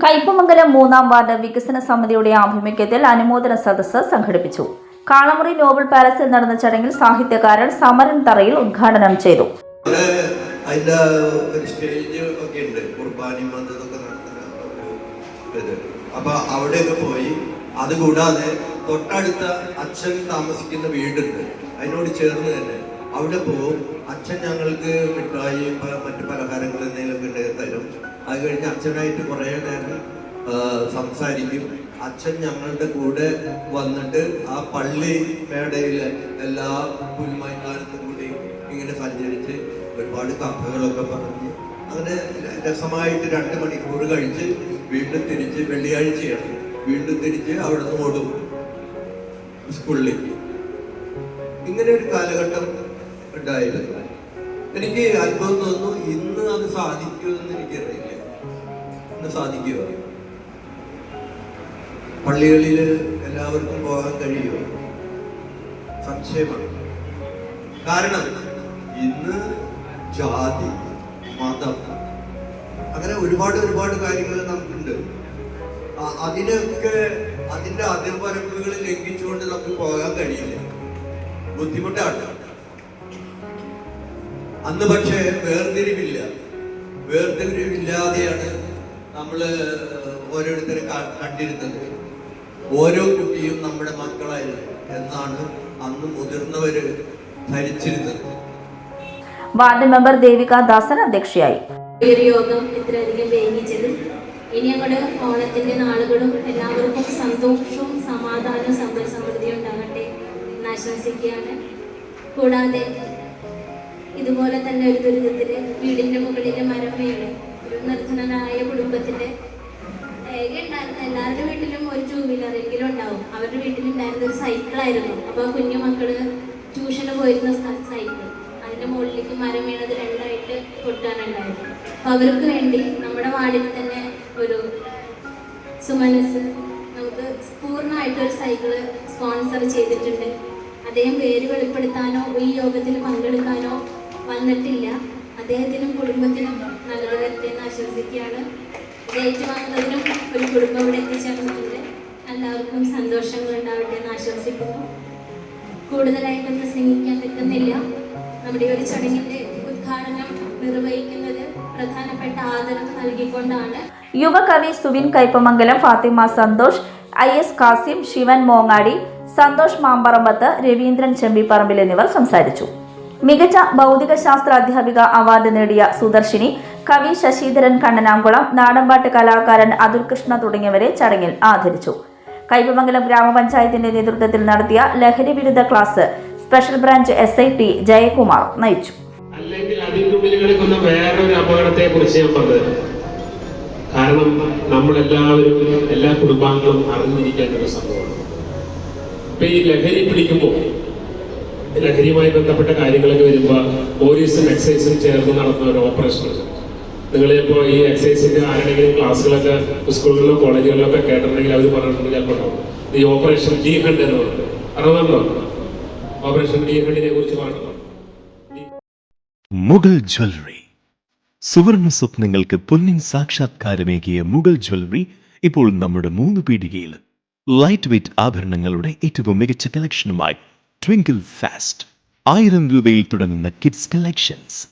കയ്പമംഗലം മൂന്നാം വാർഡ് വികസന സമിതിയുടെ ആഭിമുഖ്യത്തിൽ അനുമോദന സദസ്സ് സംഘടിപ്പിച്ചു. കാളമുറി നോബൽ പാലസിൽ നടന്ന ചടങ്ങിൽ സാഹിത്യകാരൻ സമരൻ തറയിൽ ഉദ്ഘാടനം ചെയ്തു. അപ്പൊ അവിടെയൊക്കെ പോയി അതുകൂടാതെ തൊട്ടടുത്ത അച്ഛൻ താമസിക്കുന്ന വീടുണ്ട്. അതിനോട് ചേർന്ന് തന്നെ അവിടെ പോകും അച്ഛൻ ഞങ്ങൾക്ക് മിഠായി മറ്റു പലഹാരങ്ങൾ എന്തെങ്കിലുമൊക്കെ തരും. അത് കഴിഞ്ഞ് അച്ഛനായിട്ട് കുറേ നേരം സംസാരിക്കും. അച്ഛൻ ഞങ്ങളുടെ കൂടെ വന്നിട്ട് ആ പള്ളി മേടയിലെ എല്ലാ പുൽമൈതാനത്തും കൂടി ഇങ്ങനെ സഞ്ചരിച്ച് ഒരുപാട് കഥകളൊക്കെ പറഞ്ഞ് അങ്ങനെ രസമായിട്ട് രണ്ട് മണിക്കൂർ കഴിച്ച് വീണ്ടും തിരിച്ച് വെള്ളിയാഴ്ചയാണ്. വീണ്ടും തിരിച്ച് അവിടെ നിന്ന് ഓടും സ്കൂളിലേക്ക്. ഇങ്ങനെ ഒരു കാലഘട്ടം ഉണ്ടായിരുന്നു. എനിക്ക് അത്ഭുതം തോന്നുന്നു ഇന്ന് അത് സാധിക്കുമെന്ന് എനിക്കറിയില്ല. ഇന്ന് സാധിക്കുമോ പള്ളികളിൽ എല്ലാവർക്കും പോകാൻ കഴിയുമോ സംശയമാണ്. കാരണം ഇന്ന് ജാതി മതം അങ്ങനെ ഒരുപാട് ഒരുപാട് കാര്യങ്ങൾ നമുക്കുണ്ട്. അതിനൊക്കെ അതിന്റെ അതിർവരമ്പുകൾ ലംഘിച്ചുകൊണ്ട് നമുക്ക് പോകാൻ കഴിയില്ല. ബുദ്ധിമുട്ടാണ്. അന്ന് പക്ഷേ വേർതിരിവില്ല. വേർതിരിവില്ലാതെയാണ് നമ്മൾ ഓരോരുത്തരെ കണ്ടിരുന്നത് ഓരോ കുട്ടിയും നമ്മുടെ മക്കളായിരുന്നു എന്നാണ് അന്ന് മുതിർന്നവര് ധരിച്ചിരുന്നത്. വാർഡ് മെമ്പർ ദേവിക ദാസൻ അധ്യക്ഷയായി. യോഗം ഇത്രയധികം വേദിച്ചത് ഇനി അങ്ങോട്ട് ഓണത്തിന്റെ നാളുകളും എല്ലാവർക്കും സന്തോഷവും സമാധാനവും സമ്പൽ സമൃദ്ധിയും ഉണ്ടാകട്ടെ എന്ന് ആശംസിക്കുകയാണ്. കൂടാതെ ഇതുപോലെ തന്നെ ഒരു ദുരിതത്തിൽ വീടിന്റെ മുകളിലെ മരം വീണ് നിർധനനായ കുടുംബത്തിന്റെ എല്ലാവരുടെ വീട്ടിലും ഒരു ടൂ വീലറെങ്കിലും ഉണ്ടാവും. അവരുടെ വീട്ടിലുണ്ടായിരുന്ന ഒരു സൈക്കിളായിരുന്നു അപ്പോൾ കുഞ്ഞു മക്കൾ ട്യൂഷന് പോയിരുന്ന സൈക്കിൾ അതിന്റെ മുകളിലേക്ക് മരം വീണത് രണ്ടായിട്ട് പൊട്ടാനുണ്ടായിരുന്നു അപ്പൊ അവർക്ക് വേണ്ടി നമ്മുടെ വാർഡിൽ തന്നെ ഒരു സുമനസ് നമുക്ക് പൂർണമായിട്ട് ഒരു സൈക്കിൾ സ്പോൺസർ ചെയ്തിട്ടുണ്ട്. അദ്ദേഹം പേര് വെളിപ്പെടുത്താനോ ഈ യോഗത്തിൽ പങ്കെടുക്കാനോ വന്നിട്ടില്ല. അദ്ദേഹത്തിനും കുടുംബത്തിനും ആശംസിക്കുകയാണ് ഇത് ഏറ്റുവാങ്ങുന്നതിനും ഒരു കുടുംബം ഇവിടെ എത്തിച്ചേർന്നിട്ടുണ്ട്. എല്ലാവർക്കും സന്തോഷങ്ങൾ ഉണ്ടാവട്ടെ എന്ന് ആശംസിക്കുന്നു. കൂടുതലായിട്ട് പ്രസംഗിക്കാൻ പറ്റുന്നില്ല നമ്മുടെ ഒരു ചടങ്ങിന്റെ ഉദ്ഘാടനം നിർവഹിക്കുന്നത് പ്രധാനപ്പെട്ട ആദരം നൽകിക്കൊണ്ടാണ്. യുവകവി സുവിൻ കൈപ്പമംഗലം ഫാത്തിമ സന്തോഷ് ഐ എസ് കാസിം ശിവൻ മോങ്ങാടി സന്തോഷ് മാമ്പറമ്പത്ത് രവീന്ദ്രൻ ചെമ്പിപ്പറമ്പിൽ എന്നിവർ സംസാരിച്ചു. മികച്ച ഭൗതികശാസ്ത്ര അധ്യാപിക അവാർഡ് നേടിയ സുദർശിനി കവി ശശിധരൻ കണ്ണനാംകുളം നാടൻപാട്ട് കലാകാരൻ അതുൽ തുടങ്ങിയവരെ ചടങ്ങിൽ ആദരിച്ചു. കൈപ്പമംഗലം ഗ്രാമപഞ്ചായത്തിന്റെ നേതൃത്വത്തിൽ നടത്തിയ ലഹരി വിരുദ്ധ class special branch S I T Jayakumar നയിച്ചു. അല്ലെങ്കിൽ അതിന്റെ ഉള്ളിൽ കിടക്കുന്ന വേറൊരു അപകടത്തെ കുറിച്ച് ഞാൻ പറഞ്ഞത് കാരണം നമ്മളെല്ലാവരും എല്ലാ കുടുംബാംഗങ്ങളും അറിഞ്ഞിരിക്കേണ്ട ഒരു സംഭവമാണ്. ഇപ്പൊ ഈ ലഹരി പിടിക്കുമ്പോൾ ലഹരിയുമായി ബന്ധപ്പെട്ട കാര്യങ്ങളൊക്കെ വരുമ്പോൾ പോലീസും എക്സൈസും ചേർന്ന് നടത്തുന്ന ഒരു ഓപ്പറേഷൻ നിങ്ങളിപ്പോൾ ഈ എക്സൈസിന്റെ ആരുടെയെങ്കിലും ക്ലാസ്സുകളൊക്കെ സ്കൂളുകളിലോ കോളേജുകളിലോ ഒക്കെ കേട്ടിട്ടുണ്ടെങ്കിൽ അവർ പറഞ്ഞിട്ടുണ്ട് ചിലപ്പോൾ. ഈ ഓപ്പറേഷൻ ഡി ഹണ്ട് എന്ന് പറയുന്നത് അറിയാമോ ഓപ്പറേഷൻ ഡി ഹണ്ടിനെ കുറിച്ച് പറഞ്ഞു മുഗൾ ജ്വല്ലറി. സുവർണ സ്വപ്നങ്ങൾക്ക് പൊന്നിൻ സാക്ഷാത്കാരമേകിയ മുഗൾ ജ്വല്ലറി ഇപ്പോൾ നമ്മുടെ മൂന്ന് പീടികയിൽ. ലൈറ്റ് വെയ്റ്റ് ആഭരണങ്ങളുടെ ഏറ്റവും മികച്ച കളക്ഷനുമായി ട്വിങ്കിൾ ഫാസ്റ്റ് ആയിരം രൂപയിൽ തുടങ്ങുന്ന കിഡ്സ് കളക്ഷൻസ്